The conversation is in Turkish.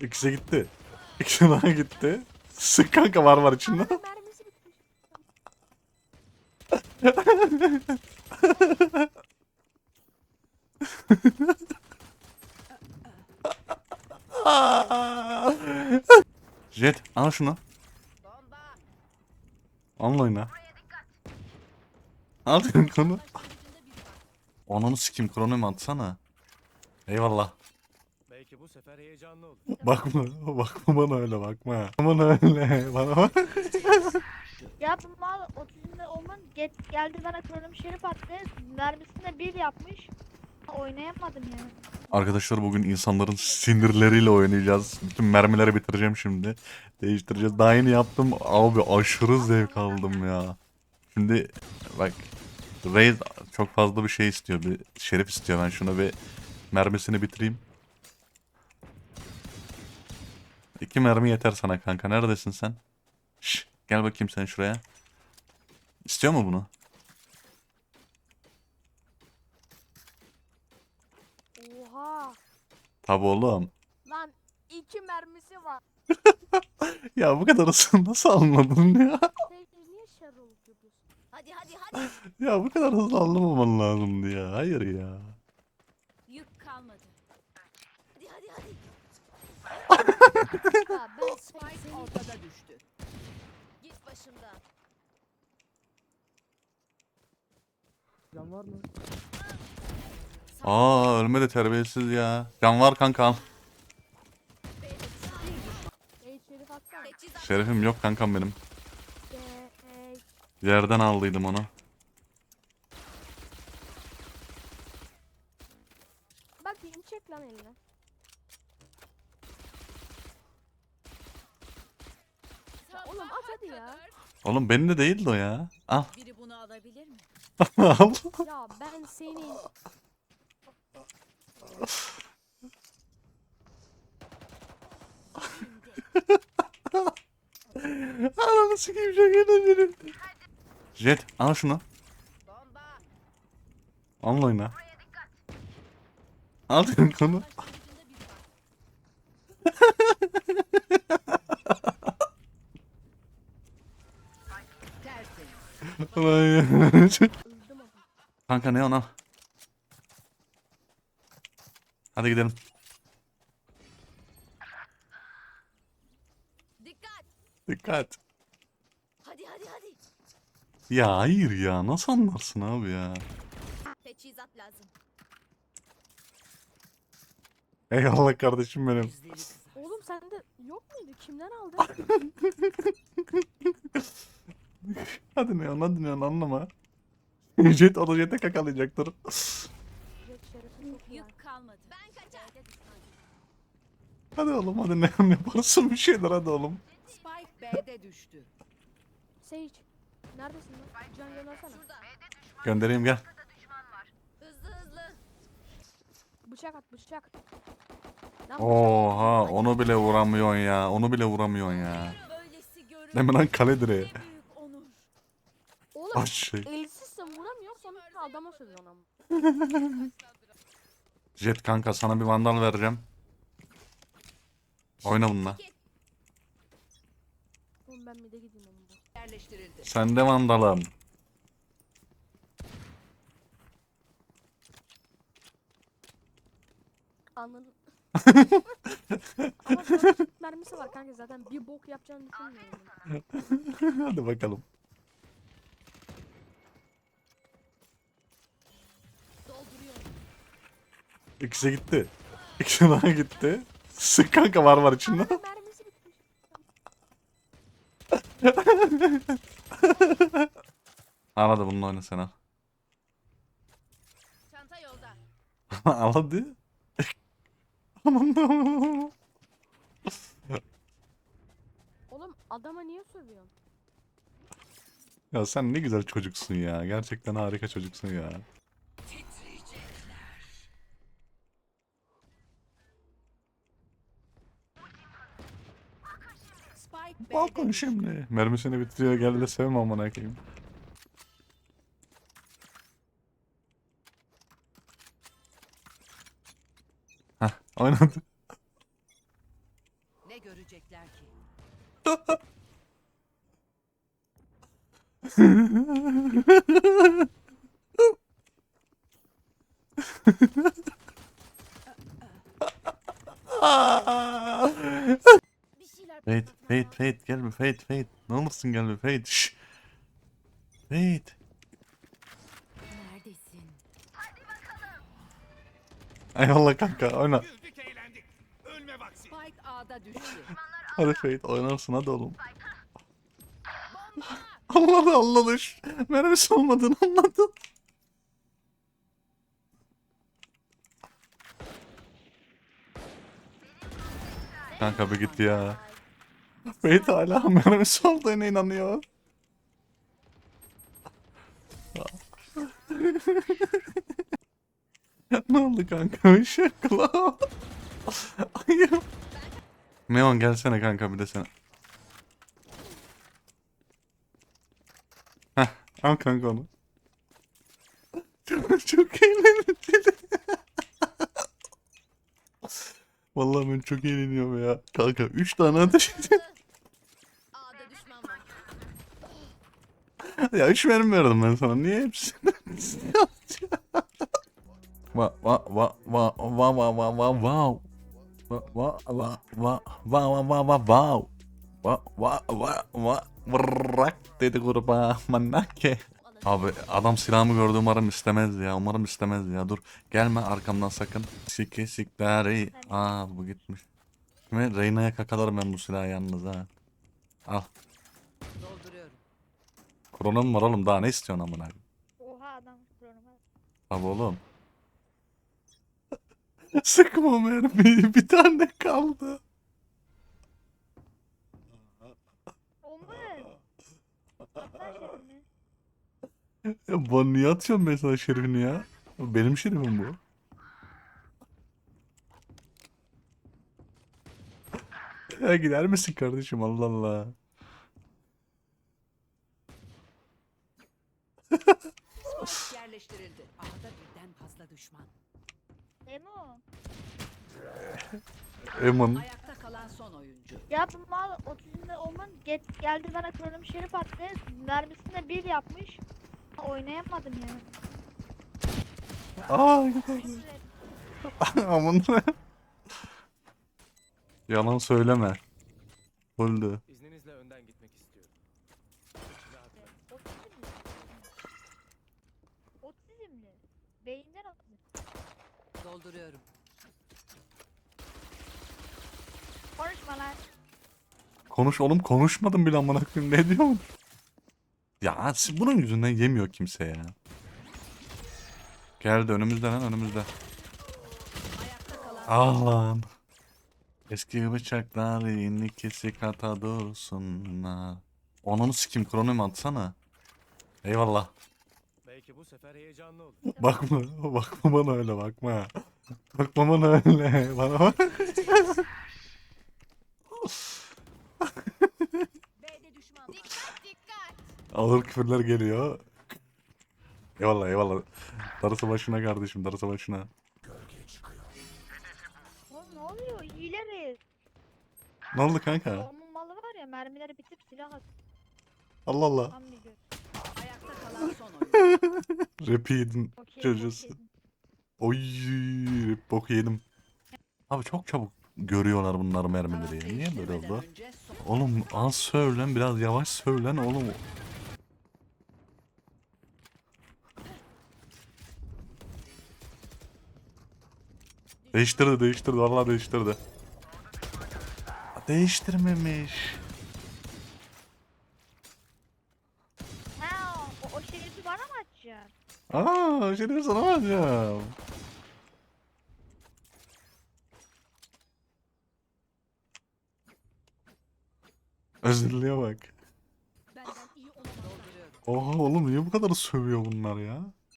İkisi gitti. İkisi daha gitti. Sık kanka var var içinde. Jet al şunu. Al oyna. Al konu. Ananı sikim kronomu atsana. Eyvallah. Bu sefer heyecanlı olur. Bakma, bakma bana öyle bakma. Bana öyle, bana bak. Ya bu mal otizmde olman get, geldi bana kronom şerif attı. Mermisinde bir yapmış. Oynayamadım ya. Arkadaşlar bugün insanların sinirleriyle oynayacağız. Bütün mermileri bitireceğim şimdi. Değiştireceğiz. Daha yeni yaptım. Abi aşırı zevk aldım ya. Şimdi bak Raid çok fazla bir şey istiyor. Bir şerif istiyor. Ben şuna bir mermisini bitireyim. İki mermi yeter sana kanka. Neredesin sen? Şş, gel bakayım sen şuraya. İstiyor mu bunu? Oha. Tabi oğlum. Lan iki mermisi var. Ya bu kadar hızlı nasıl anladın ya? Hadi hadi hadi. Ya bu kadar hızlı anlamaman lazımdı ya. Hayır ya. Yük kalmadı. Hadi hadi hadi. Ya ben Spike ortada düştü. Git başımdan. Can var mı? Aa ölme de terbiyesiz ya. Can var kanka al. Ey şerif atsana. Teçhizat. Şerefim yok kankam benim. Yerden aldıydım onu. bakayım çek lan eline. Oğlum at hadi ya. Oğlum benim de değildi o ya. Al. Biri bunu alabilir mi? al. Ya ben seni Ananı sikeyim şaka Jet al şunu. Bomba. Al oyna. Al konu. öldüm ama. Kanka ne ona? Hadi gidelim. Dikkat. Dikkat. Hadi hadi hadi. Ya hayır ya nasıl anlarsın abi ya? Teçhizat lazım. Eyvallah kardeşim benim. Oğlum sende yok muydu? Kimden aldın? Hadi ne hadi ne anlama. Jet o da Jet'e kakalayacaktır. Yük kalmadı. Ben kaçar. Hadi oğlum hadi ne yaparsın bir şeyler hadi oğlum. Spike B'de düştü. Sage. Neredesin lan? Can göndersene. Göndereyim gel. Hızlı hızlı. Bıçak at bıçak. Lan Oha onu bile vuramıyorsun ya. Onu bile vuramıyorsun ya. Böylesi görür. Hemen lan kale direği. Oğlum Baş şey. elsizsin vuramıyor sonra adama sövüyorsun ama. Jet kanka sana bir vandal vereceğim. Oyna bununla. Oğlum ben bir de gideyim bu. Yerleştirildi. Sen de vandalım. Anladın. Ama mermisi var kanka zaten bir bok yapacağını düşünmüyorum. hadi bakalım. İkisi gitti. İkisi daha gitti. Sık kanka var var içinde. Al hadi bununla oyna sen al. Çanta yolda. al hadi. Aman da. Oğlum adama niye sövüyorsun? Ya sen ne güzel çocuksun ya. Gerçekten harika çocuksun ya. koy şimdi. Mermisini bitiriyor geldi sevme amına koyayım. Hah oynadı. Ne görecekler ki? Fate, patlatmam Fate, lazım. Fate gel bir Fate, Fate. Ne olursun gel bir Fate. Şşş. Fate. Neredesin? Eyvallah kanka oyna. Güldük eğlendik. Ölme vakti. Spike A'da düştü. Hadi Fate oynarsın hadi oğlum. Anladı anladı. Merhaba olmadığını anladı. Kanka bir gitti ya. Fate hala mermisi olduğuna inanıyor. ne oldu kanka? Şakla. Ayım. Neon gelsene kanka bir de sen. Heh, al kanka onu. Çok, çok eğlenceli. Vallahi ben çok eğleniyorum ya. Kanka 3 tane ateş ediyor. A'da düşman var. ya 3 mermi verdim ben sana. Niye hepsini? Va va va va va va va va. Va va va va va va va va wow. Va va va va Bırak dedi kurbağa manake. Abi adam silahımı gördü umarım istemez ya. Umarım istemez ya. Dur gelme arkamdan sakın. Siki sikleri. Aa bu gitmiş. Şimdi Reyna'ya kakalarım ben bu silahı yalnız ha. Al. Kronum var oğlum daha ne istiyorsun amına? Oha adam kronuma. Abi oğlum. Sıkma mermiyi bir tane kaldı. Ya bu niye atıyorsun mesela şerifini ya? Benim şerifim bu. Ya gider misin kardeşim Allah Allah. Spike yerleştirildi. A'da birden fazla düşman. Emo. Eman. Ayakta kalan son oyuncu. Ya bu mal 30'unda Omun get, geldi bana kronom şerif attı. Mermisinde bir yapmış. Oynayamadım ya. Aa. Aman. Yalan söyleme. Öldü. İzninizle önden gitmek istiyorum. Otizmli. Otizmli. Beyinden otizm. Dolduruyorum. Lan. Konuş oğlum konuşmadım bile amına koyayım ne diyorsun? Ya siz bunun yüzünden yemiyor kimse ya. Geldi önümüzde lan önümüzde. Ah lan. Eski bıçaklar yeni kesik hata dursunlar. Onun sikim kronomu atsana. Eyvallah. Belki bu sefer heyecanlı olur. Bakma, bakma bana öyle bakma. Bakma bana öyle. Bana bak. B'de düşman var. Dikkat dikkat. Ağır küfürler geliyor. Eyvallah eyvallah. Darısı başına kardeşim darısı başına. Oğlum ne oluyor? Hileriz. Ne oldu kanka? Onun malı var ya mermileri bitip silah at. Allah Allah. Tam bir göz. Ayakta kalan son oyuncu. Rap'i yedin. Okey. Oy bok yedim. Abi çok çabuk görüyorlar bunlar mermileri ya. Niye böyle oldu? Oğlum az söylen biraz yavaş söylen oğlum. Değiştirdi değiştirdi vallahi değiştirdi. Değiştirmemiş. Ha o, o şerifi bana mı atacaksın? Aa şimdi sana vereceğim. Özürlüğe bak. Benden iyi olamaz. Dolduruyorum. Oha oğlum niye bu kadar sövüyor bunlar ya?